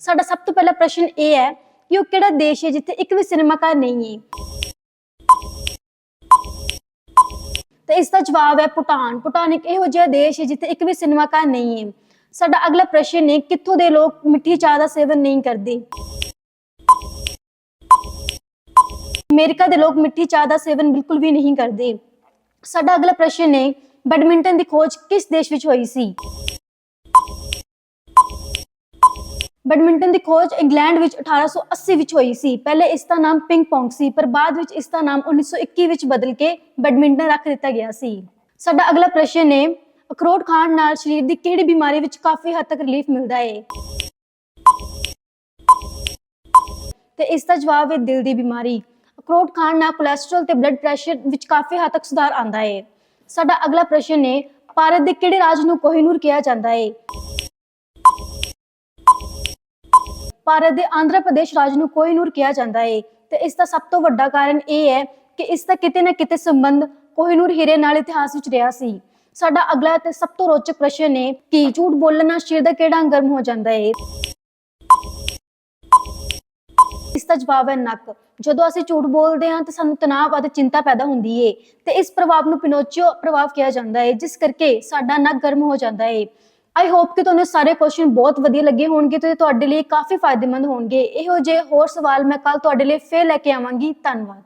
ਸਾਡਾ ਸਭ ਤੋਂ ਪਹਿਲਾ ਪ੍ਰਸ਼ਨ ਇਹ ਹੈ ਕਿ ਉਹ ਕਿਹੜਾ ਦੇਸ਼ ਹੈ ਜਿੱਥੇ ਇੱਕ ਵੀ ਸਿਨੇਮਾ ਘਰ ਨਹੀਂ ਹੈ? ਤੇ ਇਸ ਦਾ ਜਵਾਬ ਹੈ ਭੂਟਾਨ। ਭੂਟਾਨ ਇੱਕ ਇਹੋ ਜਿਹਾ ਦੇਸ਼ ਹੈ ਜਿੱਥੇ ਇੱਕ ਵੀ ਸਿਨੇਮਾ ਘਰ ਨਹੀਂ ਹੈ। ਸਾਡਾ ਅਗਲਾ ਪ੍ਰਸ਼ਨ ਹੈ, ਕਿੱਥੋਂ ਦੇ ਲੋਕ ਮਿੱਠੀ ਚਾਹ ਦਾ ਸੇਵਨ ਨਹੀਂ ਕਰਦੇ? ਅਮਰੀਕਾ ਦੇ ਲੋਕ ਮਿੱਠੀ ਚਾਹ ਦਾ ਸੇਵਨ ਬਿਲਕੁਲ ਵੀ ਨਹੀਂ ਕਰਦੇ। ਸਾਡਾ ਅਗਲਾ ਪ੍ਰਸ਼ਨ ਹੈ, ਬੈਡਮਿੰਟਨ ਦੀ ਖੋਜ ਕਿਸ ਦੇਸ਼ ਵਿੱਚ ਹੋਈ ਸੀ? ਬੈਡਮਿੰਟਨ ਦੀ ਖੋਜ ਇੰਗਲੈਂਡ ਵਿੱਚ 1880 ਵਿੱਚ ਹੋਈ ਸੀ। ਪਹਿਲੇ ਇਸ ਦਾ ਨਾਮ ਪਿੰਗ ਪੋਂਗ ਸੀ, ਪਰ ਬਾਅਦ ਵਿੱਚ ਇਸ ਦਾ ਨਾਮ 1921 ਵਿੱਚ ਬਦਲ ਕੇ ਬੈਡਮਿੰਟਨ ਰੱਖ ਦਿੱਤਾ ਗਿਆ ਸੀ। ਸਾਡਾ ਅਗਲਾ ਪ੍ਰਸ਼ਨ ਹੈ ਅਖਰੋਟ ਖਾਣ ਨਾਲ ਸਰੀਰ ਦੀ ਕਿਹੜੀ ਬਿਮਾਰੀ ਵਿੱਚ ਕਾਫੀ ਹੱਦ ਤੱਕ ਰਿਲੀਫ ਮਿਲਦਾ ਹੈ ਤੇ ਇਸ ਦਾ ਜਵਾਬ ਹੈ ਦਿਲ ਦੀ ਬਿਮਾਰੀ। ਅਖਰੋਟ ਖਾਣ ਨਾਲ ਕੋਲੇਸਟ੍ਰੋਲ ਤੇ ਬਲੱਡ ਪ੍ਰੈਸ਼ਰ ਵਿੱਚ ਕਾਫੀ ਹੱਦ ਤੱਕ ਸੁਧਾਰ ਆਂਦਾ ਹੈ ਸਾਡਾ ਅਗਲਾ ਪ੍ਰਸ਼ਨ ਹੈ ਭਾਰਤ ਦੇ ਕਿਹੜੇ ਰਾਜ ਨੂੰ ਕੋਹਿਨੂਰ ਕਿਹਾ ਜਾਂਦਾ ਹੈ ਭਾਰਤ ਦੇ ਆਂਧਰਾ ਪ੍ਰਦੇਸ਼ ਰਾਜ ਨੂੰ ਕੋਹਿਨੂਰ ਕਿਹਾ ਜਾਂਦਾ ਹੈ ਤੇ ਇਸ ਦਾ ਸਭ ਤੋਂ ਵੱਡਾ ਕਾਰਨ ਇਹ ਹੈ ਕਿ ਇਸ ਦਾ ਕਿਤੇ ਨਾ ਕਿਤੇ ਸੰਬੰਧ ਕੋਹਿਨੂਰ ਹੀਰੇ ਨਾਲ ਇਤਿਹਾਸ ਵਿੱਚ ਰਿਹਾ ਸੀ। ਸਾਡਾ ਅਗਲਾ ਤੇ ਸਭ ਤੋਂ ਰੋਚਕ ਪ੍ਰਸ਼ਨ ਹੈ ਕਿ ਝੂਠ ਬੋਲਣ ਨਾਲ ਸ਼ਰੀਰ ਦਾ ਕਿਹੜਾ ਅੰਗ ਗਰਮ ਹੋ ਜਾਂਦਾ ਹੈ ਇਸ ਦਾ ਜਵਾਬ ਹੈ ਨੱਕ। ਜਦੋਂ ਅਸੀਂ ਝੂਠ ਬੋਲਦੇ ਹਾਂ ਤਾਂ ਸਾਨੂੰ ਤਣਾਅ ਅਤੇ ਚਿੰਤਾ ਪੈਦਾ ਹੁੰਦੀ ਹੈ ਤੇ ਇਸ ਪ੍ਰਭਾਵ ਨੂੰ ਪਿਨੋਚੀਓ ਪ੍ਰਭਾਵ ਕਿਹਾ ਜਾਂਦਾ ਹੈ ਜਿਸ ਕਰਕੇ ਸਾਡਾ ਨੱਕ ਗਰਮ ਹੋ ਜਾਂਦਾ ਹੈ ਆਈ ਹੋਪ ਕਿ ਤੁਹਾਨੂੰ ਸਾਰੇ ਕੁਐਸਚਨ ਬਹੁਤ ਵਧੀਆ ਲੱਗੇ ਹੋਣਗੇ ਤੇ ਤੁਹਾਡੇ ਲਈ ਕਾਫੀ ਫਾਇਦੇਮੰਦ ਹੋਣਗੇ। ਇਹੋ ਜਿਹੇ ਹੋਰ ਸਵਾਲ ਮੈਂ ਕੱਲ ਤੁਹਾਡੇ ਲਈ ਫੇਰ ਲੈ ਕੇ ਆਵਾਂਗੀ। ਧੰਨਵਾਦ।